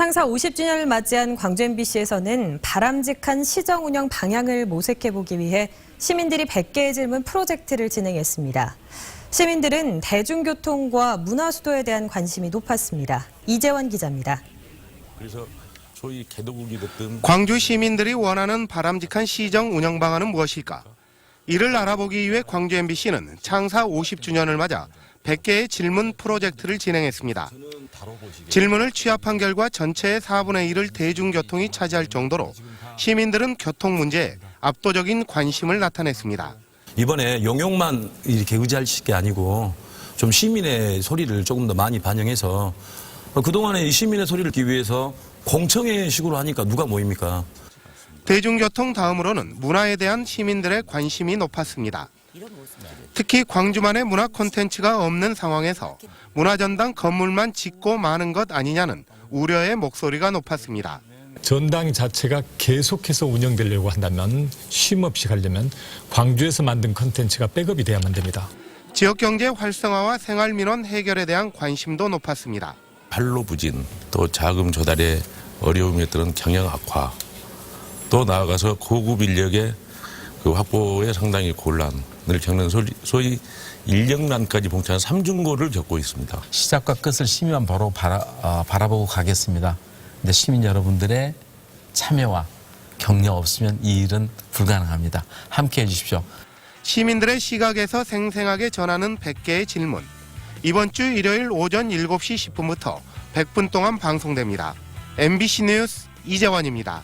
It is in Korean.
창사 50주년을 맞이한 광주 MBC에서는 바람직한 시정 운영 방향을 모색해 보기 위해 시민들이 100개의 질문 프로젝트를 진행했습니다. 시민들은 대중교통과 문화수도에 대한 관심이 높았습니다. 이재원 기자입니다. 그래서 소위 개도국이 됐든 광주 시민들이 원하는 바람직한 시정 운영 방안은 무엇일까? 이를 알아보기 위해 광주 MBC는 창사 50주년을 맞아 100개의 질문 프로젝트를 진행했습니다. 질문을 취합한 결과 전체의 4분의 1을 대중교통이 차지할 정도로 시민들은 교통 문제에 압도적인 관심을 나타냈습니다. 이번에 용역만 이렇게 의지할 게 아니고 좀 시민의 소리를 조금 더 많이 반영해서 그동안에 이 시민의 소리를 듣기 위해서 공청회 식으로 하니까 누가 모입니까? 대중교통 다음으로는 문화에 대한 시민들의 관심이 높았습니다. 특히 광주만의 문화 콘텐츠가 없는 상황에서 문화전당 건물만 짓고 마는 것 아니냐는 우려의 목소리가 높았습니다. 전당 자체가 계속해서 운영되려고 한다면 쉼 없이 가려면 광주에서 만든 컨텐츠가 백업이 돼야만 됩니다. 지역 경제 활성화와 생활 민원 해결에 대한 관심도 높았습니다. 발로 부진 또 자금 조달에 어려움이 있던 경영 악화 또 나아가서 고급 인력의 그 확보에 상당히 곤란을 겪는 소위 인력난까지 봉착한 삼중고를 겪고 있습니다. 시작과 끝을 시민만 바로 바라, 어, 바라보고 가겠습니다. 근데 시민 여러분들의 참여와 격려 없으면 이 일은 불가능합니다. 함께 해주십시오. 시민들의 시각에서 생생하게 전하는 100개의 질문. 이번 주 일요일 오전 7시 10분부터 100분 동안 방송됩니다. MBC 뉴스 이재원입니다.